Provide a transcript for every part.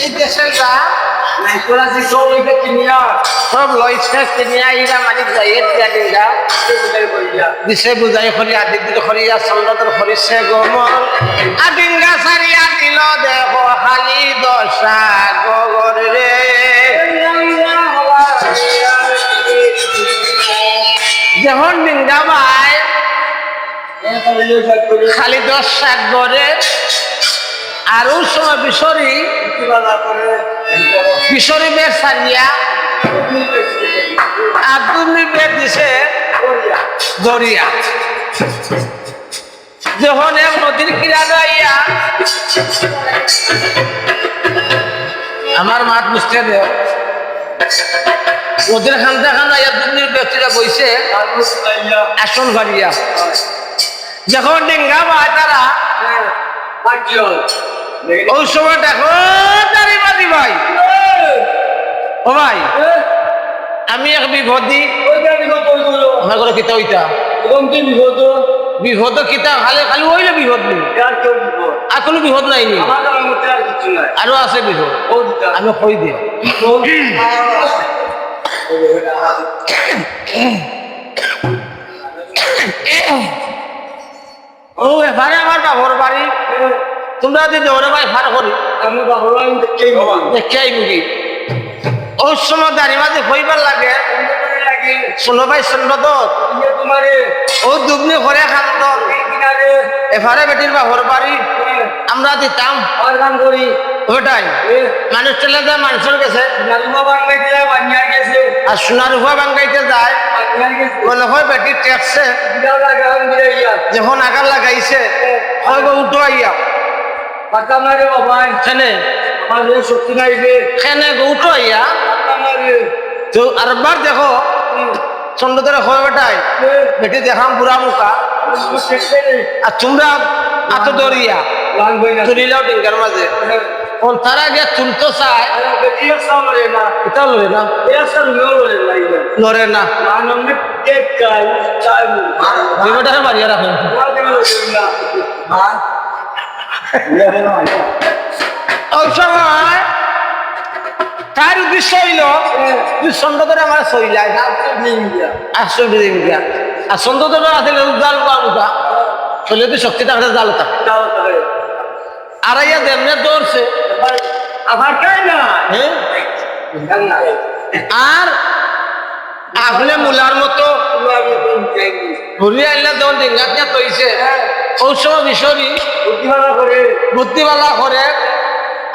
এই দেশের যা নাইকোলা যে ওইটা কিনিয়া সব লইছে কিনিয়া ইরা মারি যাই দিয়া দিলা দিছে বুঝাই খরি আদি দিল খরিয়া চন্দ্রতর খরিছে গমল আদিঙ্গা সারিয়া দিল দেহ খালি দশা গগর রে। যখন ডিঙ্গা ভাই খালি দশ গড়ে আরও সময় বিশরি বিশরি বেশ সারিয়া আব্দুল বেদ দিছে দরিয়া যখন এক নদীর কিনারে আইয়া আমার মাত বুঝতে দেও নদীর খান্তা খান আইয়া দুর্নীর ব্যক্তিরা বইছে আসন ভারিয়া যখন ডিঙ্গা পায় তারা ওই সময় দেখো দাঁড়ি বাদি ভাই। ও ভাই, আমি এক বিপদি আমার ঘরে কিতা হইতা? বিপদ কিতা? খালি খালি হইলে বিপদ নেই আর কোনো বিপদ নাই নি। আরও আছে বিপদ। আমি কই দিই ও, এবারে আমার বাবর বাড়ি। তোমরা যদি ওরে ভাই ফার করি দেখে আইবি কি ওই সময় দাঁড়ি মাঝে হইবার লাগে শোনো ভাই শুনব তো। ও দুবনি ঘরে খান্দন এফারে বেটির বাবর বাড়ি। আমরা দিতাম। ওটাই। মানুষ চলে যায় মানুষের কাছে আর সোনার রূপা বাঙ্গাইতে যায়। বলে হয় বেটি টেকছে যখন আগার লাগাইছে হয়। উঠো আইয়া খেনে শক্তি নাইবে খেনে গো উঠো আইয়া। তো আরেকবার দেখো চন্দ্রধরে হয় বেটাই বেটি দেখাম বুড়া মুখা। আর তোমরা আত দরিয়া তুলিলাও ডিঙ্গার মাঝে। কোন তারা গিয়ে তুলতো চায়। এটা লড়ে না। লড়ে না দুই বেটারে মারিয়া রাখেন। তার উদ্দেশ্য হইল তুই চন্দ্রধরে আমার আসল দিদিকা আর চন্দ্রধরে আছে জাল মুখা চলে তুই শক্তি থাকলে আর ইয়া দেমনে দৌড়ছে আর মুলার মতো ঘুরিয়ে আনলে তৈছে বুদ্ধিমানা করে বুদ্ধিমালা করে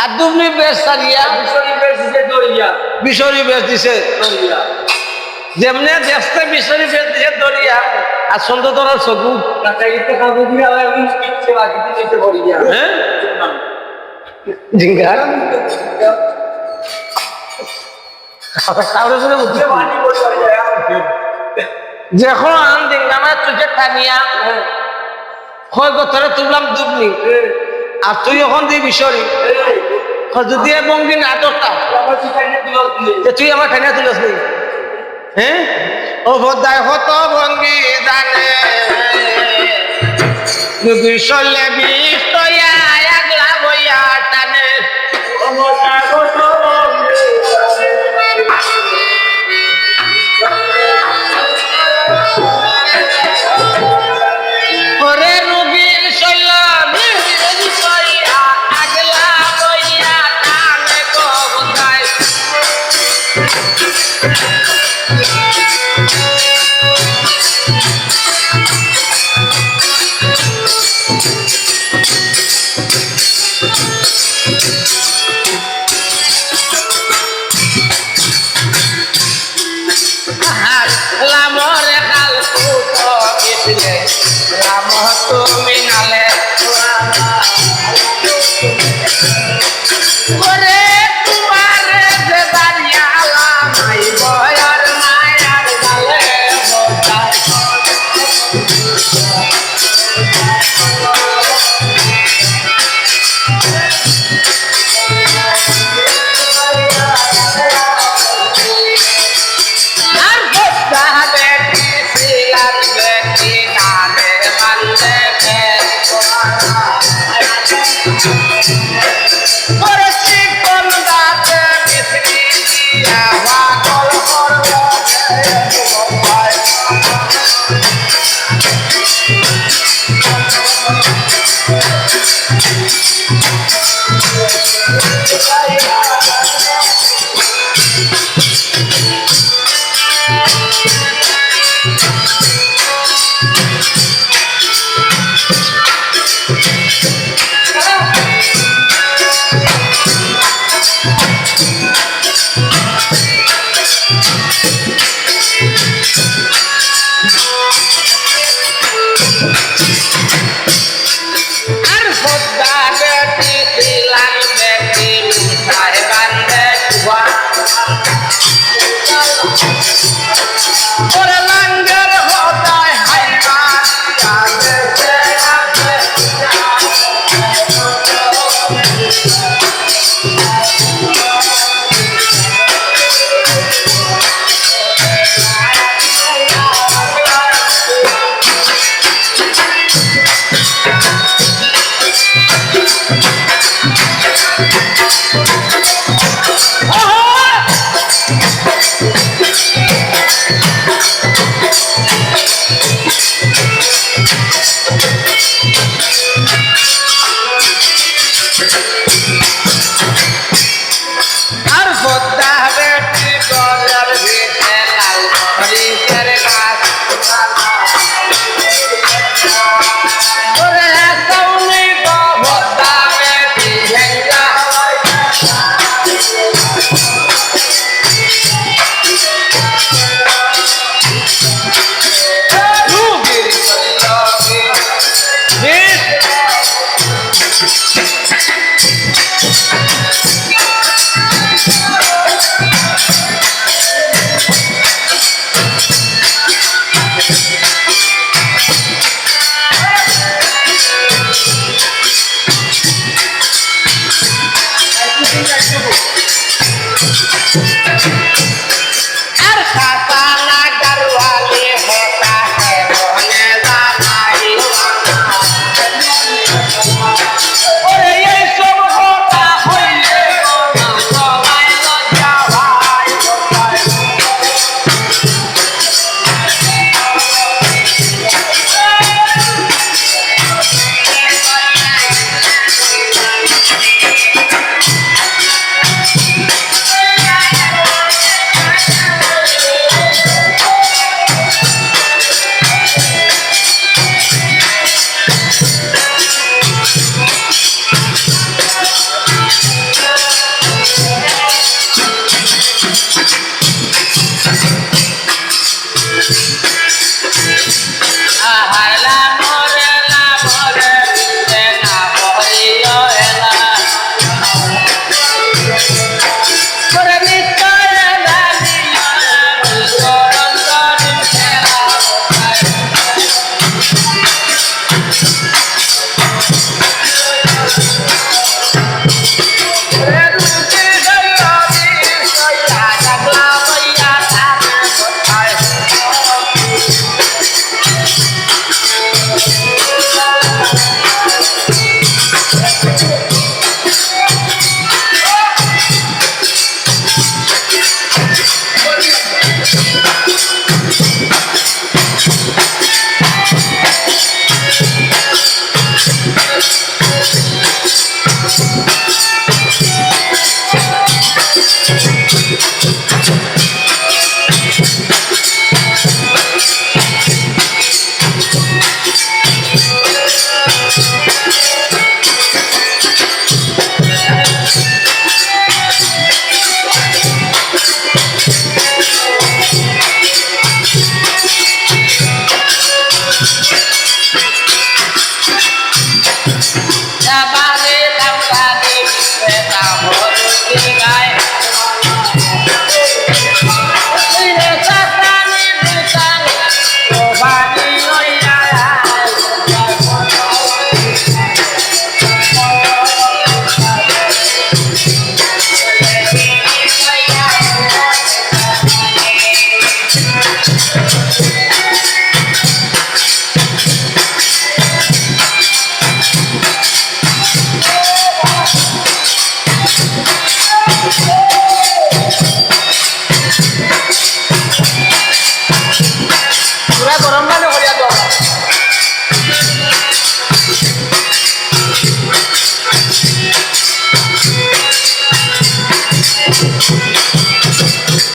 আর দুমনি বেশ সারিয়া বিশরি বেশ দিছে যেমনে দেখতে বিশরি বেশ দিছে দরিয়া আর সন্ধ্যা তোরার চকু। হ্যাঁ যখন ডিঙ্গামায় তুই টানিয়া। হয় তুললাম দুবনি আর তুই এখন দিবি বিশরি যদি বঙ্গি নাটকটা আমার চিকাইনে দিল যে তুই আমার ঠানিয়া তুলেছ হ্যাঁ? ও বোধায় হত ভঙ্গি জানে বিশলে বিষ আর